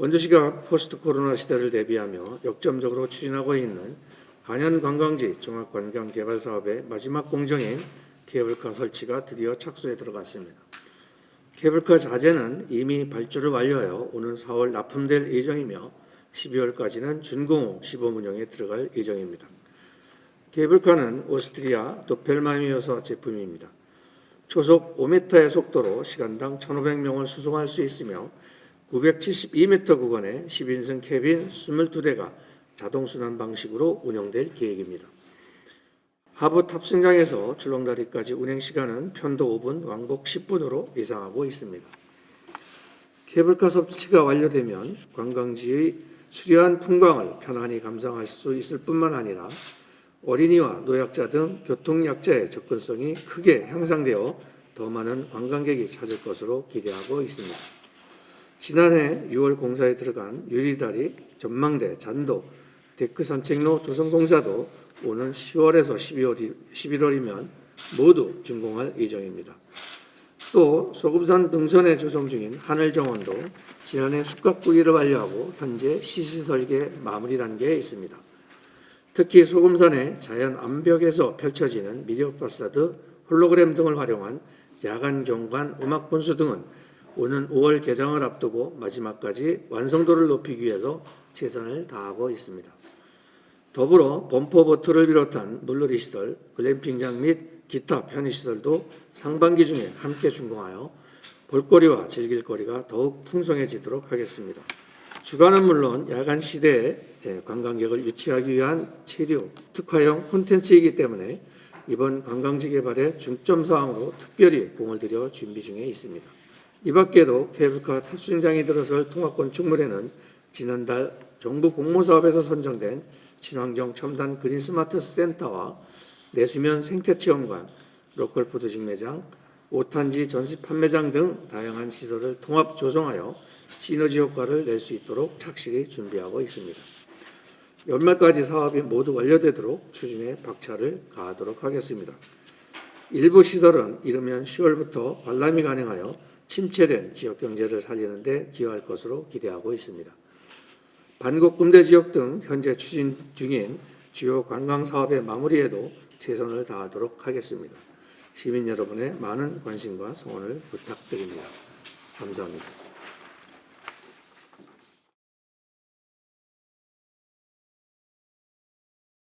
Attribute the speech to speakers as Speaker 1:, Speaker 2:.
Speaker 1: 원주시가 포스트 코로나 시대를 대비하며 역점적으로 추진하고 있는 간현 관광지 종합 관광 개발 사업의 마지막 공정인 케이블카 설치가 드디어 착수에 들어갔습니다. 케이블카 자재는 이미 발주를 완료하여 오는 4월 납품될 예정이며 12월까지는 준공후 시범 운영에 들어갈 예정입니다. 케이블카는 오스트리아 도펠마이어서 제품입니다. 초속 5m의 속도로 시간당 1,500명을 수송할 수 있으며 972m 구간에 10인승 캐빈 22대가 자동 순환 방식으로 운영될 계획입니다. 하부 탑승장에서 출렁다리까지 운행 시간은 편도 5분, 왕복 10분으로 예상하고 있습니다. 케이블카 설치가 완료되면 관광지의 수려한 풍광을 편안히 감상할 수 있을 뿐만 아니라 어린이와 노약자 등 교통약자의 접근성이 크게 향상되어 더 많은 관광객이 찾을 것으로 기대하고 있습니다. 지난해 6월 공사에 들어간 유리다리, 전망대, 잔도, 데크 산책로 조성 공사도 오는 10월에서 12월, 11월이면 모두 준공할 예정입니다. 또 소금산 등선에 조성 중인 하늘정원도 지난해 숙각구기를 완료하고 현재 시시 설계 마무리 단계에 있습니다. 특히 소금산의 자연 암벽에서 펼쳐지는 미력 파사드, 홀로그램 등을 활용한 야간 경관 음악 분수 등은 오는 5월 개장을 앞두고 마지막까지 완성도를 높이기 위해서 최선을 다하고 있습니다. 더불어 범퍼 보트를 비롯한 물놀이 시설, 글램핑장 및 기타 편의 시설도 상반기 중에 함께 준공하여 볼거리와 즐길 거리가 더욱 풍성해지도록 하겠습니다. 주간은 물론 야간 시대에 예, 관광객을 유치하기 위한 체류 특화형 콘텐츠이기 때문에 이번 관광지 개발의 중점 사항으로 특별히 공을 들여 준비 중에 있습니다. 이 밖에도 케이블카 탑승장이 들어설 통합권 충물에는 지난달 정부 공모사업에서 선정된 친환경 첨단 그린 스마트 센터와 내수면 생태체험관, 로컬 푸드식 매장, 오탄지 전시 판매장 등 다양한 시설을 통합 조성하여 시너지 효과를 낼 수 있도록 착실히 준비하고 있습니다. 연말까지 사업이 모두 완료되도록 추진에 박차를 가하도록 하겠습니다. 일부 시설은 이르면 10월부터 관람이 가능하여 침체된 지역 경제를 살리는 데 기여할 것으로 기대하고 있습니다. 반곡금대 지역 등 현재 추진 중인 주요 관광 사업의 마무리에도 최선을 다하도록 하겠습니다. 시민 여러분의 많은 관심과 성원을 부탁드립니다. 감사합니다.